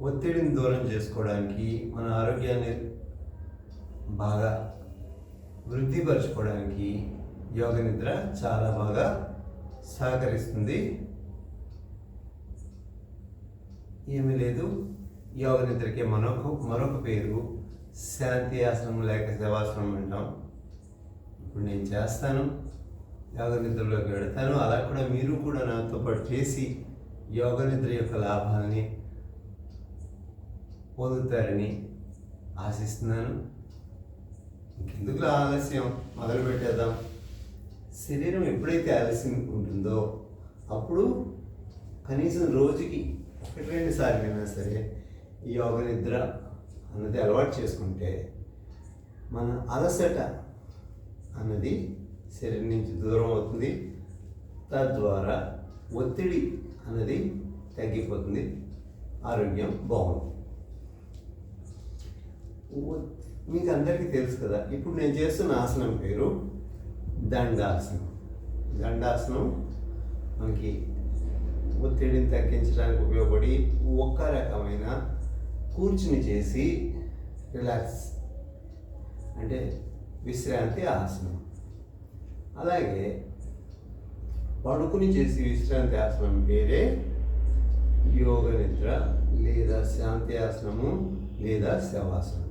ఒత్తిడిని దూరం చేసుకోవడానికి మన ఆరోగ్యాన్ని బాగా వృద్ధిపరచుకోవడానికి యోగ నిద్ర చాలా బాగా సహకరిస్తుంది. ఏమీ లేదు. యోగ నిద్రకి మరొక మరొక పేరు శాంతి ఆసనం లేక శవాసనం అంటాం. ఇప్పుడు నేను చేస్తాను. యోగ నిద్రలోకి వెళతాను. అలా కూడా మీరు కూడా నాతో పాటు చేసి యోగ నిద్ర యొక్క లాభాలని పొందుతారని ఆశిస్తున్నాను. ఇంకెందుకు ఆలస్యం? మొదలు పెట్టేద్దాం. శరీరం ఎప్పుడైతే ఆలస్యం ఉంటుందో అప్పుడు కనీసం రోజుకి ఒకటి రెండు సార్లైనా సరే ఈ యోగ నిద్ర అన్నది అలవాటు చేసుకుంటే మన అలసట అన్నది శరీరం నుంచి దూరం అవుతుంది. తద్వారా ఒత్తిడి అన్నది తగ్గిపోతుంది. ఆరోగ్యం బాగుంటుంది. మీకు అందరికీ తెలుసు కదా. ఇప్పుడు నేను చేస్తున్న ఆసనం పేరు దండాసనం. దండాసనం మనకి ఒత్తిడిని తగ్గించడానికి ఉపయోగపడి ఒక్క రకమైన కూర్చుని చేసి రిలాక్స్ అంటే విశ్రాంతి ఆసనం. అలాగే పడుకుని చేసి విశ్రాంతి ఆసనం పేరే యోగ నిద్ర లేదా శాంతి ఆసనము లేదా శవాసనం.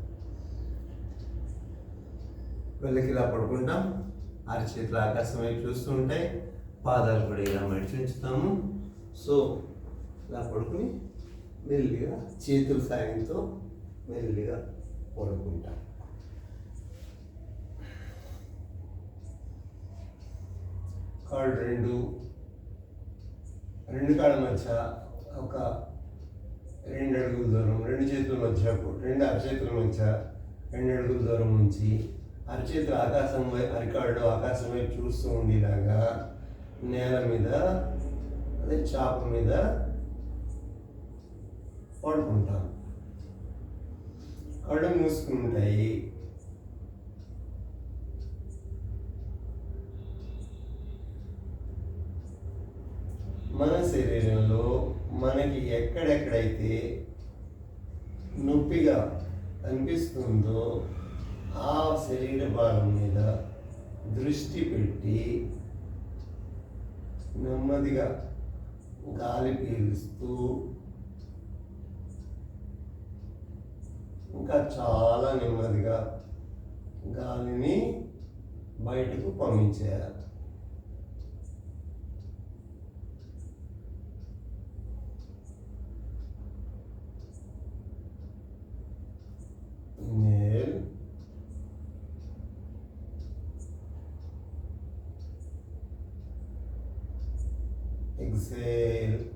వెళ్ళకి ఇలా పడుకుంటాం. అరచేతులు ఆకాశం వైపు చూస్తూ ఉంటాయి. పాదాలు కూడా ఇలా మడిచి ఉంచుతాము. సో ఇలా పడుకుని మెల్లిగా చేతుల సాయంతో మెల్లిగా పడుకుంటాం. కాళ్ళు రెండు రెండు కాళ్ళ మధ్య ఒక రెండు అడుగుల దూరం రెండు చేతుల మధ్య రెండు అరచేతుల మధ్య రెండు అడుగుల దూరం ఉంచి అరచేతులు ఆకాశం వైపు అరికాళ్ళు ఆకాశం వైపు చూస్తూ ఉండేలాగా నేల మీద అదే చాప మీద పడుకుంటాం. కళ్ళు మూసుకుంటాయి. మన శరీరంలో మనకి ఎక్కడెక్కడైతే నొప్పిగా అనిపిస్తుందో ఆ శరీర భాగం మీద దృష్టి పెట్టి నెమ్మదిగా గాలి పీలుస్తూ ఇంకా చాలా నెమ్మదిగా గాలిని బయటకు పంపించేయాలి. Exhale.